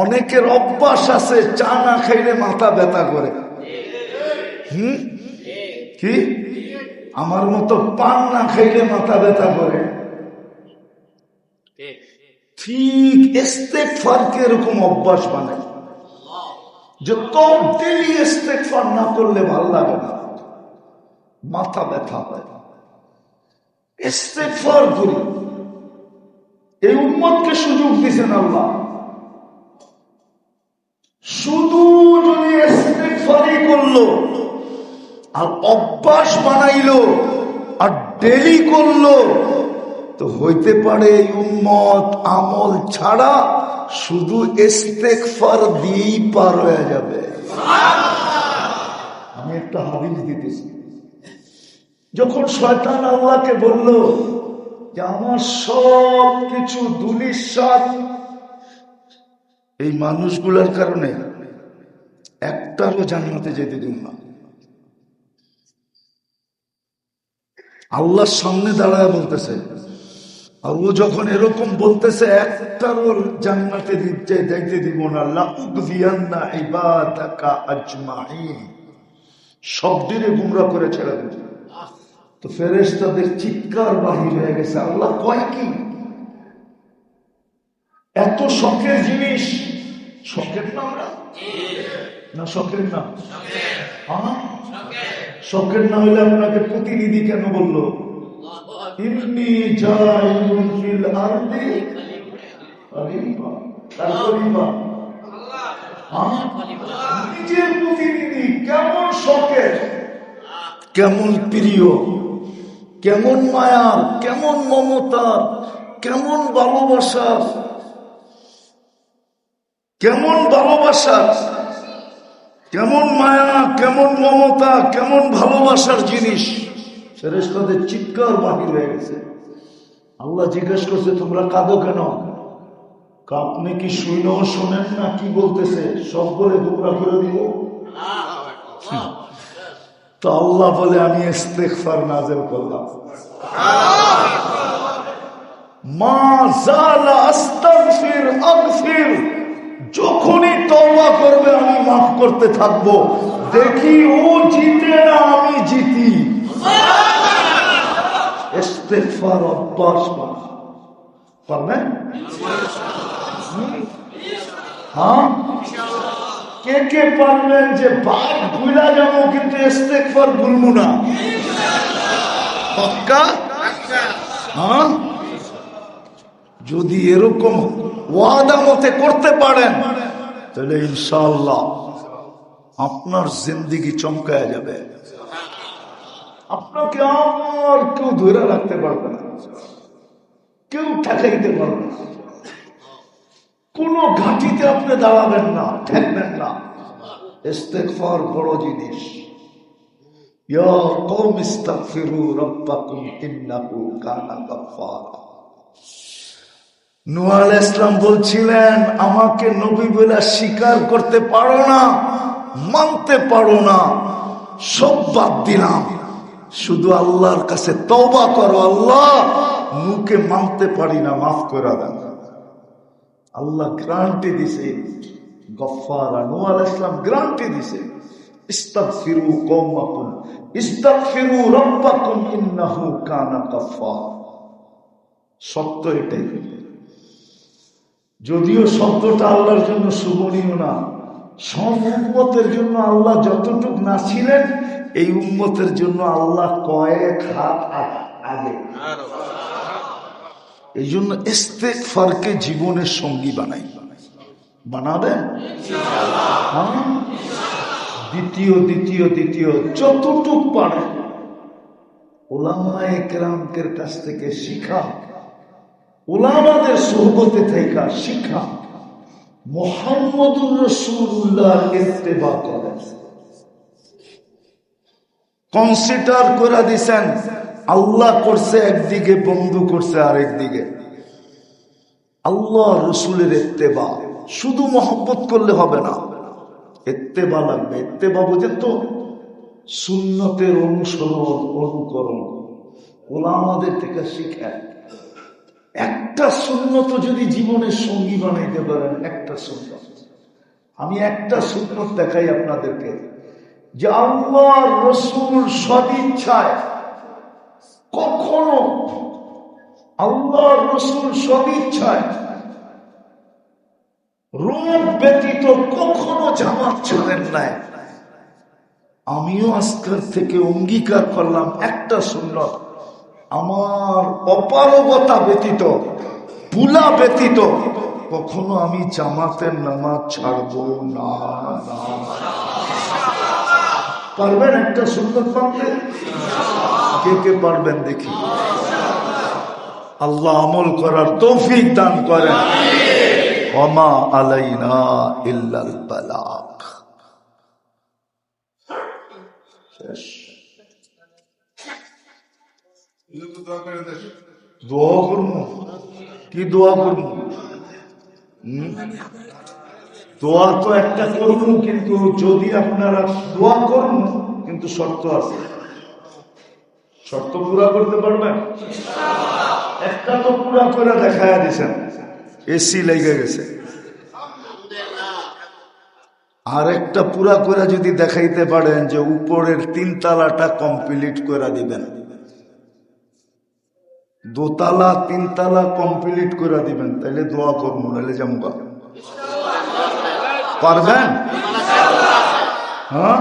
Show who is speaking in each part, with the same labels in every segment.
Speaker 1: অনেকের অভ্যাস আছে, চা না খাইলে মাথা ব্যথা করে। হুম কি? আমার মতো পান না খাইলে মাথা ব্যথা করে। ঠিক এস্তেক ফারকে এরকম অভ্যাস বানায় যে তোর ডেলি ফার না করলে ভালো লাগে না। মাথা ব্যথা হয়। এস্তেক ফার করি। এই উম্মতকে সুযোগ দিছেন আল্লাহ। শুধু যদি ইস্তেগফারই করল, আর অভ্যাস বানাইলো, আর ডেলি করল, তো হইতে পারে উম্মত আমল ছাড়া শুধু ইস্তেগফার দিয়েই পার হয়ে যাবে। আমি একটা হাদিস দিতেছি। যখন শয়তান আল্লাহকে বলল যে, আমার সব কিছু দুলিশ্বাস এই মানুষগুলোর কারণে একটারও জান্নাতে যেতে দিন না। আল্লাহর সামনে দাঁড়ায় বলতেছে আর ও যখন এরকম বলতেছে একটারও জান্নাতে দিতে যাইতে দিব না। লাউযিয়ান্না ইবাদাকা আজমাইন। সব দিনে গুমরা করে ছেড়ে দেব। তো ফেরেশতাদের চিৎকার বাহির হয়ে গেছে। আল্লাহ কয় কি? এত শখের জিনিস। শখের না? আমরা না, শখের না? শখের না হলে আপনাকে প্রতিনিধি কেন বলল? নিজের প্রতিনিধি, কেমন শখের? কেমন প্রিয়? কেমন মায়ার? কেমন মমতার? কেমন ভালোবাসার? কেমন ভালোবাসা, কেমন মায়া, কেমন মমতা, কেমন ভালোবাসার জিনিস। ফেরেস্তাদের চিৎকার বাহির হয়ে গেছে। আল্লাহ জিজ্ঞেস করছে, তোমরা কাঁদো কেন? আপনি কি শুনেও শোনেন না? কি বলতেছে? সব বলে তোমরা করে দিব। তো আল্লাহ বলে, আমি ইস্তেগফার নাজেল করলাম। মা জালা আস্তাগফির, আগফির। যখনই তওবা করবে, আমি মাফ করতে থাকব। দেখি ও জিতে না আমি জিতি। হ্যাঁ? কে কে পারবেন যে বাদ ভুলা যাব, কিন্তু ইস্তেগফার ভুলবো না? পাক্কা? হ্যাঁ? যদি এরকম ওয়াদা মতে করতে পারেন, তাহলে ইনশাল্লাহ আপনার জিন্দিগি চমকায় যাবে। আপনাকে আর কেউ ধরে রাখতে পারবে না। কেউ ঠেকাইতে পারবে না। কোন ঘাটিতে আপনি দাঁড়াবেন না, ঠেকবেন না। ইস্তেগফার বড় জিনিস। কওম ইস্তাগফিরু রাব্বাকুম ইন্নাহু কানা নূহ ইসলাম বলছিলেন, আমাকে নবী বলে স্বীকার করতে পারো না, মানতে পারো না, সব বাদ দিলাম। শুধু আল্লাহর কাছে তওবা করো, আল্লাহ, মুখে মানতে পারি না, মাফ করে দেন আল্লাহ গ্রান্টি দিছে গফারা আলাইহিস ইসলাম গ্রান্টি দিছে কানা সত্য এটাই যদিও শব্দটা আল্লাহর জন্য শুভনীয় না, সব উম্মতের জন্য আল্লাহ যতটুক না ছিলেন, এই উম্মতের জন্য আল্লাহ কয়েক হাত আগে এই জন্য ইস্তেক ফারকে জীবনের সঙ্গী বানাই। বানাবেন? হ্যাঁ? দ্বিতীয় দ্বিতীয় দ্বিতীয়, যতটুক পারে ওলামায়ে কেরামকের কাছ থেকে শিখা। ওলামাদের সোহবতে থেকে শিখা মোহাম্মদুর রসুল্লাহ ইত্তেবা করেন কনসিডার করে দিছেন, আল্লাহ করছে একদিকে, বন্ধু করছে আরেকদিকে আল্লাহ রসুলের এত্তেবা শুধু মহব্বত করলে হবে না। এত্তেবা লাগবে এত্তেবা বোঝেন তো, সুন্নতের অনুসরণ, অনুকরণ ওলামাদের থেকে শিখায় একটা সুন্নত যদি জীবনের সঙ্গী বানাইতে পারেন, একটা সুন্নত। আমি একটা সূত্র দেখাই আপনাদেরকে, যে আল্লাহ রসুল সদিচ্ছায় কখনো আল্লাহ রসুল সদিচ্ছায় রূপ ব্যতীত কখনো জামাত ছাড়েন নাই। আমিও আজকের থেকে অঙ্গীকার করলাম একটা সুন্নত। আমার অপারগতা ব্যতীত পুলা ব্যতীত, কখনো আমি জামাতের নামাজ ছাড়বো না। পারবেন একটা সুন্দর পারবেন কে কে পারবেন দেখি। আল্লাহ আমল করার তৌফিক দান করেন। ওমা আলাইনা ইল্লাল বালাগ শেষ। দোয়া করব কি দোয়া করব? দোয়া তো একটা করব কিন্তু যদি আপনারা দোয়া করুন, কিন্তু শর্ত আছে। শর্ত পুরা করতে পারবেন? একটা তো পুরা করে দেখায় দিছেন। এসি লেগে গেছে। আর একটা পুরা করে যদি দেখাইতে পারেন যে উপরের তিন তালাটা কমপ্লিট করে দিবেন। দোতলা, তিনতলা কমপ্লিট করে দিবেন তাহলে দোয়া করব নাহলে জামুকা পারবেন? হ্যাঁ?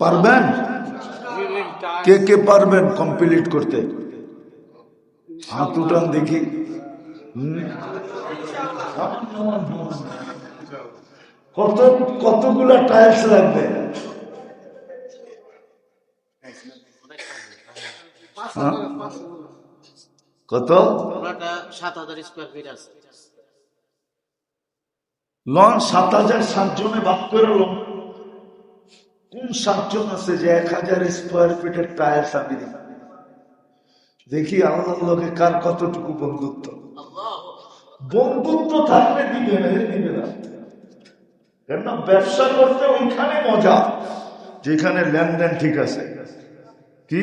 Speaker 1: পারবেন? কে কে পারবেন কমপ্লিট করতে? হাত উঠান দেখি। কত, কতগুলা টাইলস লাগবে হ্যাঁ? কত?
Speaker 2: সাত হাজার
Speaker 1: লন সাত সাতজনে ভাগ করে লন। কোন সাতজন আছে যে এক হাজার স্কোয়ার ফিটের টায়ার্স আমি দিব? দেখি আল্লাহ লোকে কার কতটুকু বন্ধুত্ব। বন্ধুত্ব থাকলে দিবে না এর দিবে না। কেননা ব্যবসা করতে ওইখানে মজা যেখানে লেনদেন ঠিক আছে। কি?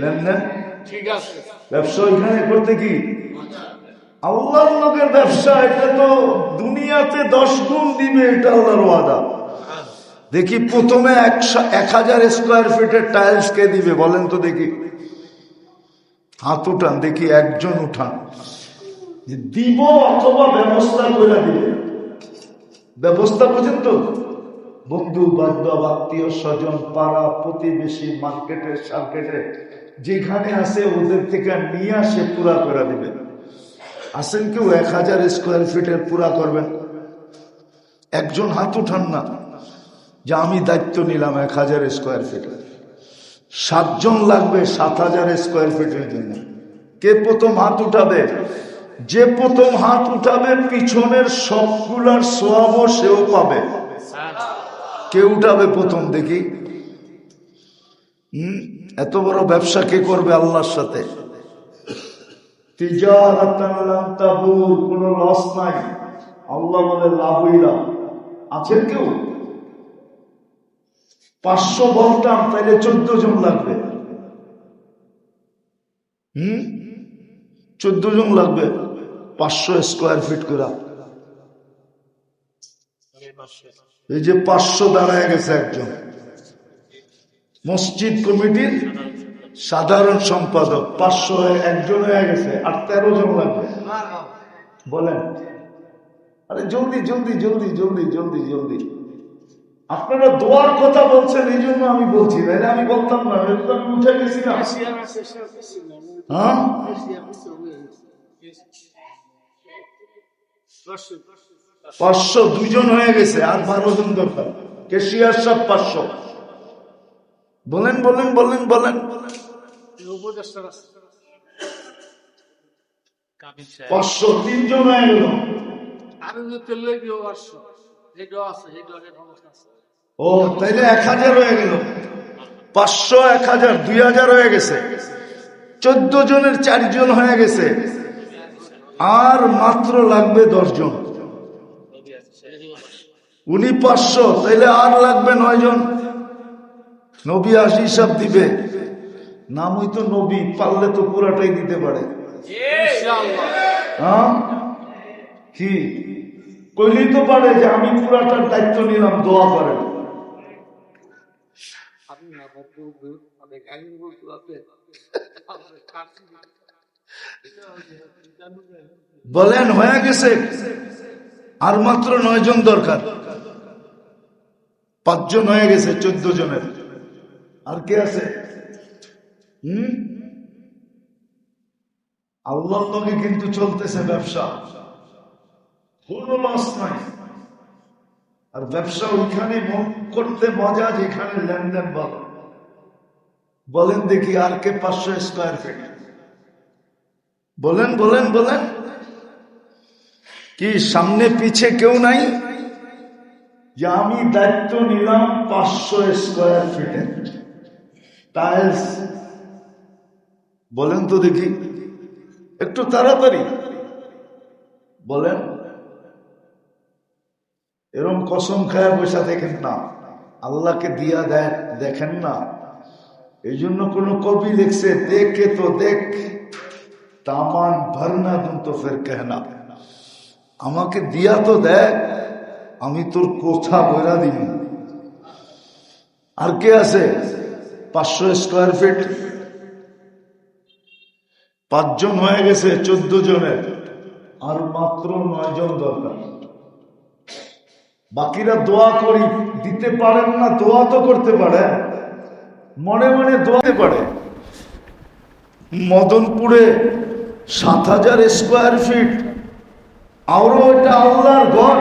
Speaker 1: লেনদেন
Speaker 3: ঠিক আছে।
Speaker 1: ব্যবসা ওইখানে করতে কি? আল্লাহর লোকের ব্যবসা এটা তো দুনিয়াতে দশ গুণ দিবে এটা আল্লাহর ওয়াদা। দেখি প্রথমে একশো এক হাজার স্কোয়ার ফিটের টাইলস কে দিবে বলেন তো দেখি। হাত উঠান দেখি একজন উঠান। যে দিব অথবা ব্যবস্থা করে দিবে। ব্যবস্থা বোঝেন তো? বন্ধু, বান্ধব, আত্মীয় স্বজন, পাড়া, প্রতিবেশী মার্কেটে সার্কেটে যেখানে আছে ওদের থেকে নিয়ে আসে, পুরা করে দিবে। আসেন কেউ এক হাজার স্কোয়ার ফিটের পুরা করবেন। একজন হাত উঠান না, যে আমি দায়িত্ব নিলাম এক হাজার স্কোয়ার ফিটের সাতজন লাগবে সাত হাজার স্কোয়ার ফিটের জন্য। কে প্রথম হাত উঠাবে? যে প্রথম হাত উঠাবে, পিছনের সবগুলার সোয়াবও সেও পাবে। কে উঠাবে প্রথম দেখি। হম? এত বড় ব্যবসা কে করবে আল্লাহর সাথে? কোনো লস নাই। আল্লাহ বলে লাভই লাভ। আছেন কেউ? পাঁচশো বলতাম তাইলে চোদ্দ জন লাগবে। হুম? চোদ্দ জন লাগবে, পাঁচশো স্কোয়ার ফিট করে এই যে পাঁচশো দাঁড়ায় গেছে একজন। মসজিদ কমিটির সাধারণ সম্পাদক। পাঁচশো একজন হয়ে গেছে, আর তেরো জন লাগবে। বলেন। আরে জলদি জলদি জলদি জলদি জলদি জলদি। আপনারা দোয়ার কথা বলছেন, এই জন্য আমি বলছি। আমি বলতাম না না। হ্যাঁ? পাঁচশো দুজন হয়ে গেছে আর বারো জন দরকার। কেশিয়ার সব পাঁচশো। বলেন বলেন বলেন বলেন। পাঁচশো তিনজন হয়ে গেল। ও তাইলে এক হাজার হয়ে গেল। পাঁচশো এক হাজার দুই হাজার হয়ে গেছে। চোদ্দ জনের চারজন হয়ে গেছে। আর মাত্র লাগবে দশজন। উনি পাঁচশো তাইলে আর লাগবে নয় জন নবী আসি হিসাব দিবে। নামই তো নবী পারলে তো পুরাটাই দিতে পারে। হ্যাঁ? কি? কইলেই তো পারে যে আমি পুরাটার দায়িত্ব নিলাম দোয়া করেন। বলেন হয়ে গেছে। আর মাত্র নয় জন দরকার। পাঁচজন হয়ে গেছে, চোদ্দ জনের। আর কে আছে? হুম? আল্লাহ লগে কিন্তু চলতেছে ব্যবসা। কোনো লস নাই। আর ব্যবসা ওইখানে করতে মজা যেখানে লেনদেন বল বলেন দেখি আর কে পাঁচশো স্কোয়ার ফিট বলেন বলেন বলেন। কি সামনে, পিছে কেউ নাই? যে আমি দায়িত্ব নিলাম পাঁচশো স্কোয়ার ফিটের টাইলস, বলেন তো দেখি, একটু তাড়াতাড়ি। বলেন, এরম কসম খায় পয়সা দেখেন না। আল্লাহকে দিয়া দেয়, দেখেন না। এই জন্য কোন কবি লিখছে, দেখে তো দেখ, তামান ভরনা তো ফের কেহনা আমাকে দিয়া তো দেখ আমি তোর কোথা বইরা দিব আর কে আছে? পাঁচশো স্কোয়ার ফিট পাঁচজন হয়ে গেছে, চোদ্দ জনের। আর মাত্র নয় জন দরকার। বাকিরা দোয়া করি, দিতে পারেন না, দোয়া তো করতে পারে। মনে মনে দোয়াতে পারে। মদনপুরে সাত হাজার স্কোয়ার ফিট আরও এটা আল্লাহর ঘর।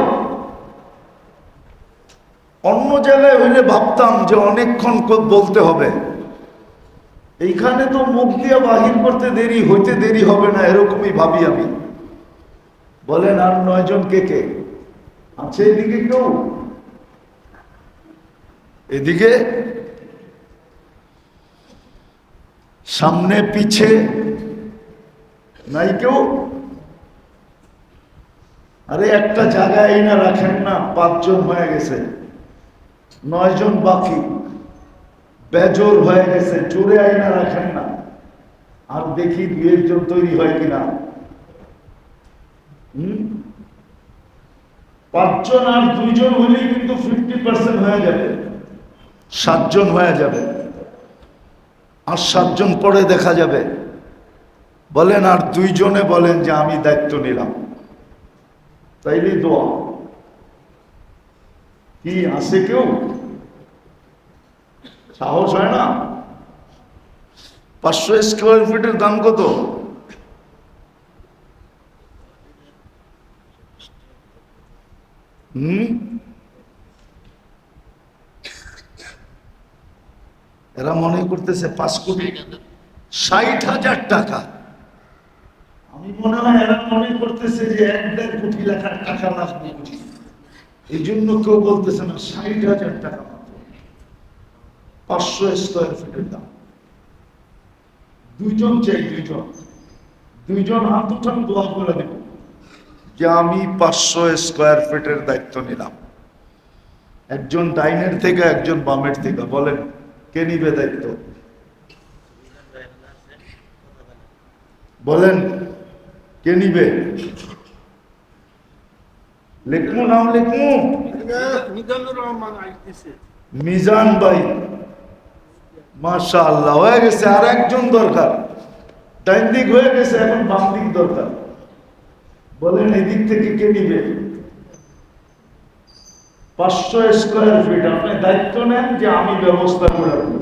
Speaker 1: অন্য জায়গায় হইলে ভাবতাম যে অনেকক্ষণ বলতে হবে। এইখানে তো মুখ দিয়ে বাহির করতে দেরি, হইতে দেরি হবে না, এরকমই ভাবি আমি। বলেন আর নয়জন কে কে? আছে এদিকে কেউ? এদিকে? সামনে, পিছে? নাই কেউ? আরে একটা জায়গায় না রাখেন না, পাঁচজন হয়ে গেছে। নয় জন বাকি। বেজোর হয়ে গেছে, জোরে আইনা রাখেন না। আর দেখি দুই একজন তৈরি হয় কিনা। পাঁচজন আর দুইজন হলেই কিন্তু ফিফটি পার্সেন্ট হয়ে যাবে। সাতজন হয়ে যাবে। আর সাতজন পরে দেখা যাবে। বলেন আর দুইজনে বলেন যে আমি দায়িত্ব নিলাম। তাইলে দোয়া। কি আছে কেউ? সাহস হয় না? পাঁচশো স্কোয়ার ফিটের দাম কত? হুম? এরা মনে করতেছে পাঁচ কোটি ষাট হাজার টাকা। আমি মনে হয় এরা মনে করতেছে যে এক দেড় কোটি লেখার টাকা লাগবে এই জন্য কেউ বলতেছে না, ষাট হাজার টাকা পাঁচশো স্কোয়ার ফিটের দাম। দুইজন চাই, দুইজন। দুইজন হাত উঠান, দোয়া করে দেব যে আমি পাঁচশো স্কোয়ার ফিটের দায়িত্ব নিলাম। একজন ডাইনের থেকে, একজন বামের থেকে, বলেন, কে নিবে দায়িত্ব? বলেন, কে নিবে? লেখমু, নাম লেখমু।
Speaker 3: মিজানুর রহমান আইতেছে
Speaker 1: মিজান ভাই মাশা আল্লাহ হয়ে গেছে আর একজন দরকার। ডাইন দিক হয়ে গেছে, এখন বাম দিক দরকার। বলেন এদিক থেকে কে নিবে? পাঁচশো স্কোয়ার ফিট আপনি দায়িত্ব নেন যে আমি ব্যবস্থা করে দেবো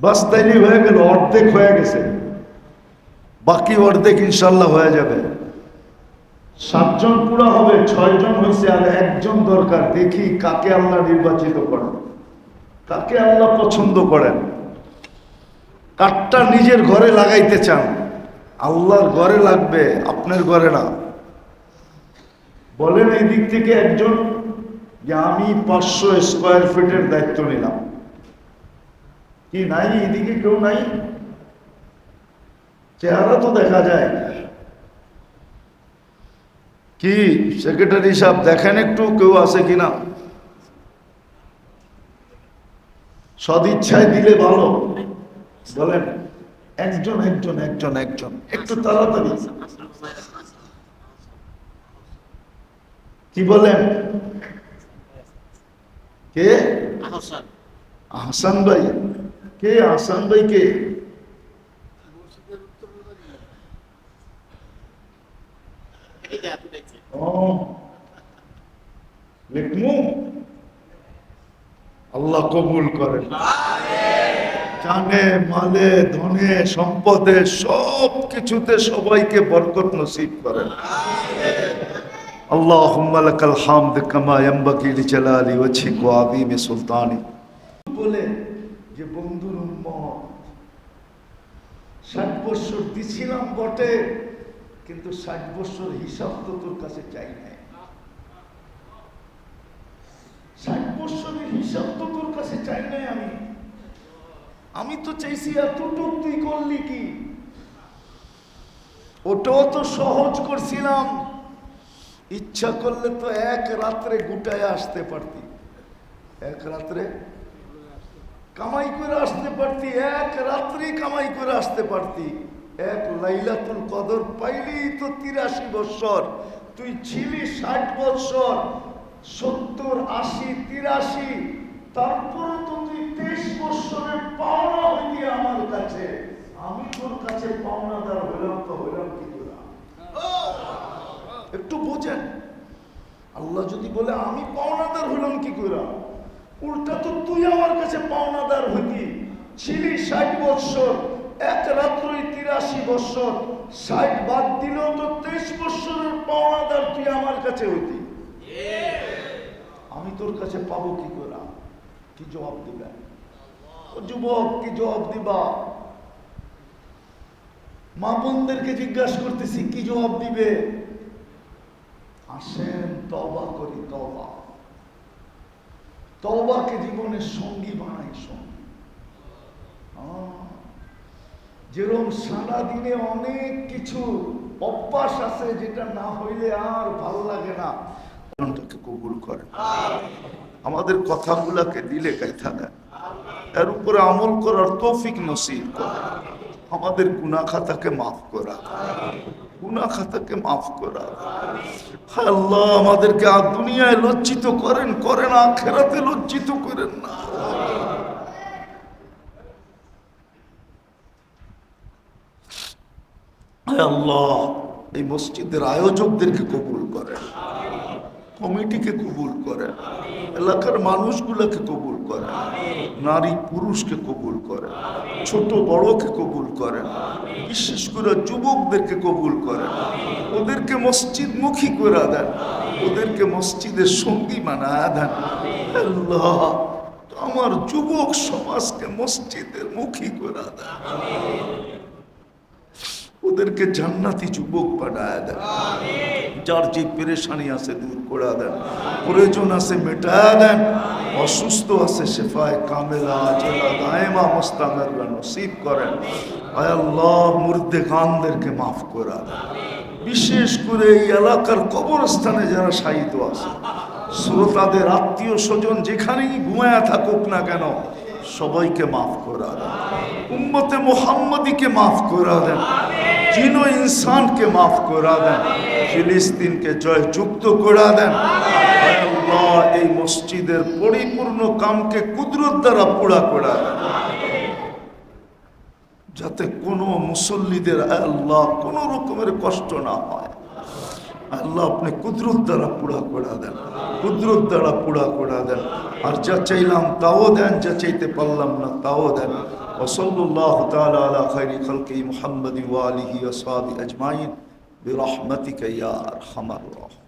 Speaker 1: বাস তাইলে হয়ে গেল, অর্ধেক হয়ে গেছে। বাকি অর্ধেক ইনশাল্লাহ হয়ে যাবে। সাতজন পুরা হবে, ছয়জন হয়েছে আর একজন দরকার, দেখি কাকে আল্লাহ নির্বাচিত করেন। কাকে আল্লাহ পছন্দ করেন? কাঠটা নিজের ঘরে লাগাইতে চান। আল্লাহর ঘরে লাগবে, আপনার ঘরে না। বলেন এই দিক থেকে একজন, যে আমি পাঁচশো স্কোয়ার ফিটের দায়িত্ব নিলাম। কি নাই? এদিকে কেউ নাই? চেহারা তো দেখা যায়। কি সেক্রেটারি সাহেব দেখেন একটু কেউ আছে কিনা? সদিচ্ছায় দিলে ভালো। বলেন একজন একজন একজন একজন একটু তাড়াতাড়ি। কি বলেন? কে?
Speaker 2: আহসান।
Speaker 1: ভাই। কে আহসান ভাই কে Oh. আল্লাহ কবুল করেন জানে, মালে, ধনে, সম্পদে সব কিছুতে সবাইকে বরকত নসিব করেন আল্লাহুম্মা কামা সুলতানি। বলে যে বন্ধুর বটে কিন্তু ষাট বছর হিসাব তো তোর কাছে চাই নাই। ষাট বছরের হিসাব তো তোর কাছে চাই নাই আমি। আমি তো চাইছি এতটুক তুই করলি কি? ওটাও তো সহজ করছিলাম। ইচ্ছা করলে তো এক রাত্রে গুটায় আসতে পারতি। এক রাত্রে কামাই করে আসতে পারতি, এক রাত্রে কামাই করে আসতে পারতি। এক লাইলাতুল কদর পাইলি তো তিরাশি বৎসর। তুই ছিলি ষাট বৎসর, সত্তর, আশি, তিরাশি তারপরে তো তুই তেইশ বৎসরের পাওনা হইলি আমার কাছে। আমি তোর কাছে পাওনাদার হইলাম তো হইলাম কি করে? একটু বোঝেন, আল্লাহ যদি বলে, আমি পাওনাদার হইলাম কি করে? উল্টা তো তুই আমার কাছে পাওনাদার হইতি। ছিলি ষাট বৎসর এক রাত্রই তিরাশি বৎসর ষাট বাদ দিলেও তো তেইশ বৎসরের পাওনাদার তুই আমার কাছে হইতি। আমি তোর কাছে পাবো কি করে? কি জবাব দিবে? যুবক কি জবাব দিবা? মা বোনদেরকে জিজ্ঞাসা করতেছি কি জবাব দিবে? আসেন তবা করি তবা তবাকে জীবনের সঙ্গী বানাই সঙ্গী। আহ, যেরকম সারা দিনে অনেক কিছু অভ্যাস আছে যেটা না হইলে আর ভালো লাগে না। কবুল করে। আমাদের কথাগুলাকে দিলে গাইথা দেন এর উপরে আমল করার তৌফিক নসিব করে। আমাদের গুনা খাতাকে মাফ করা। গুনা খাতাকে মাফ করা। আল্লাহ, আমাদেরকে আর দুনিয়ায় লজ্জিত করেন করেন, আখেরাতে লজ্জিত করেন না। আল্লাহ এই মসজিদের আয়োজকদেরকে কবুল করেন। কমিটিকে কবুল করেন। এলাকার মানুষগুলোকে কবুল করেন। নারী পুরুষকে কবুল করেন। ছোট বড়কে কবুল করেন। বিশেষ করে যুবকদেরকে কবুল করেন। ওদেরকে মসজিদ মুখী করে দেন। ওদেরকে মসজিদের সঙ্গী মানা দেন। আল্লাহ আমার যুবক সমাজকে মসজিদের মুখী করে দেন। ওদেরকে জান্নাতি যুবক বানায় দেন। যার যে পেরেশানি আছে দূর করে দেন। প্রয়োজন আছে মেটায় দেন। অসুস্থ আছে শেফায় কামেলা, জেলা দায়মা মোস্তামের নসিব করেন। আয় আল্লাহ মুর্দে খানদেরকে মাফ করে দেন। বিশেষ করে এই এলাকার কবরস্থানে যারা শায়িত আছে। শ্রোতাদের আত্মীয় স্বজন যেখানেই ঘুমায়া থাকুক না কেন, সবাইকে মাফ করা দেন। উম্মতে মোহাম্মদীকে মাফ করা দেন। জিনো ইনসানকে মাফ করা দেন, ফিলিস্তিনকে জয় যুক্ত করা দেন। এই মসজিদের পরিপূর্ণ কামকে কুদরত দ্বারা পুরা করা দেন। যাতে কোনো মুসল্লিদের আল্লাহ কোনো রকমের কষ্ট না হয়। আল্লাহ আপনি কুদরত দ্বারা পুরা করা দেন, কুদরত দ্বারা পুরা করা দেন। আর যা চাইলাম তাও দেন, যা চাইতে পারলাম না তাও দেন। وصلى الله تعالى على خير خلق محمد وآله وصحبه أجمعين برحمتك يا أرحم الراحمين.